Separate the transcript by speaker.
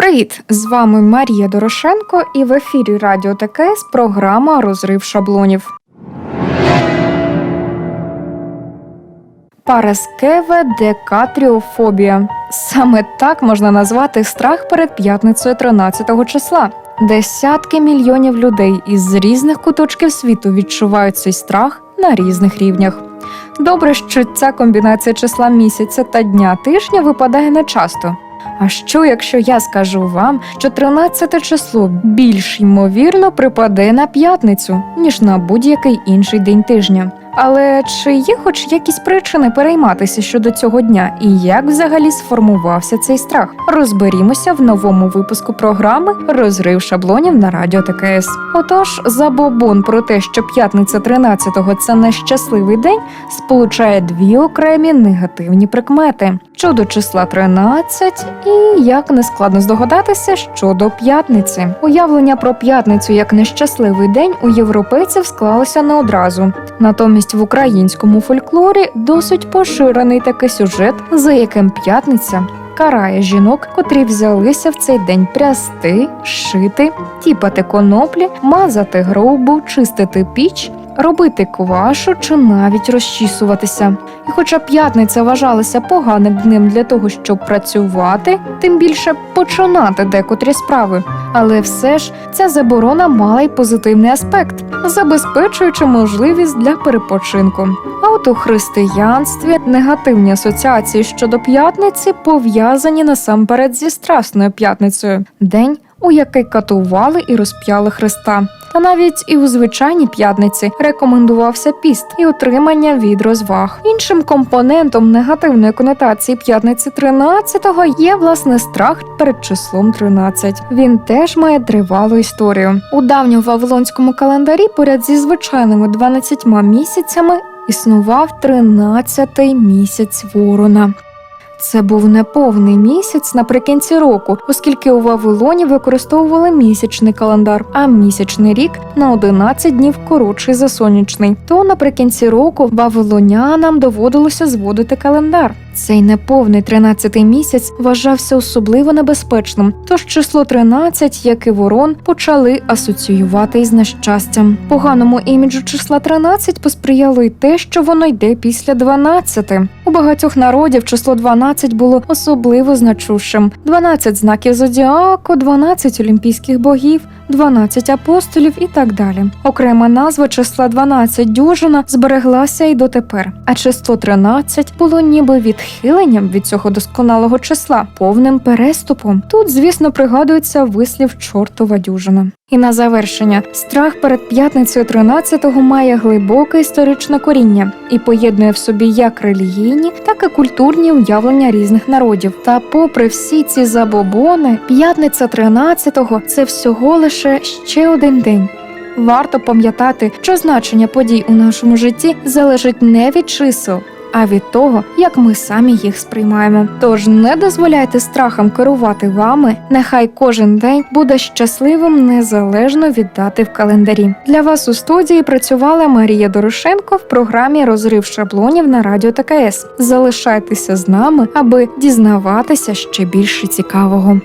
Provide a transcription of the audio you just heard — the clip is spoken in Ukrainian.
Speaker 1: Привіт! З вами Марія Дорошенко і в ефірі Радіо ТКС програма Розрив шаблонів. Параскеве декатріофобія. Саме так можна назвати страх перед п'ятницею 13 числа. Десятки мільйонів людей із різних куточків світу відчувають цей страх на різних рівнях. Добре, що ця комбінація числа місяця та дня тижня випадає нечасто. А що, якщо я скажу вам, що 13 число більш ймовірно припаде на п'ятницю, ніж на будь-який інший день тижня? Але чи є хоч якісь причини перейматися щодо цього дня і як взагалі сформувався цей страх? Розберімося в новому випуску програми Розрив шаблонів на радіо ТКС. Отож, забобон про те, що п'ятниця 13-го – це нещасливий день, сполучає дві окремі негативні прикмети щодо числа 13 і як не складно здогадатися щодо п'ятниці. Уявлення про п'ятницю як нещасливий день у європейців склалося не одразу. Натомість в українському фольклорі досить поширений такий сюжет, за яким п'ятниця карає жінок, котрі взялися в цей день прясти, шити, тіпати коноплі, мазати грубу, чистити піч. Робити квашу чи навіть розчісуватися. І хоча п'ятниця вважалася поганим днем для того, щоб працювати, тим більше починати декотрі справи. Але все ж ця заборона мала й позитивний аспект, забезпечуючи можливість для перепочинку. А от у християнстві негативні асоціації щодо п'ятниці пов'язані насамперед зі Страсною п'ятницею день, у який катували і розп'яли Христа. Та навіть і у звичайній п'ятниці рекомендувався піст і утримання від розваг. Іншим компонентом негативної конотації п'ятниці 13-го є власне страх перед числом 13. Він теж має тривалу історію. У давньому вавилонському календарі поряд зі звичайними 12 місяцями існував 13-й місяць ворона. Це був неповний місяць наприкінці року, оскільки у Вавилоні використовували місячний календар, а місячний рік на 11 днів коротший за сонячний. То наприкінці року вавилонянам доводилося зводити календар. Цей неповний 13-й місяць вважався особливо небезпечним, тож число 13, як і ворон, почали асоціювати із нещастям. Поганому іміджу числа 13 посприяло й те, що воно йде після 12. У багатьох народів число 12 було особливо значущим: 12 знаків зодіаку, 12 олімпійських богів. 12 апостолів і так далі. Окрема назва числа 12 дюжина збереглася і дотепер, а число 13 було ніби відхиленням від цього досконалого числа, повним переступом. Тут, звісно, пригадується вислів чортова дюжина. І на завершення страх перед п'ятницею 13-го має глибоке історичне коріння і поєднує в собі як релігійні, так і культурні уявлення різних народів. Та, попри всі ці забобони, п'ятниця 13-го – це всього лише ще один день. Варто пам'ятати, що значення подій у нашому житті залежить не від чисел, а від того, як ми самі їх сприймаємо. Тож не дозволяйте страхам керувати вами. Нехай кожен день буде щасливим незалежно від дати в календарі. Для вас у студії працювала Марія Дорошенко в програмі Розрив шаблонів на радіо ТКС. Залишайтеся з нами, аби дізнаватися ще більше цікавого.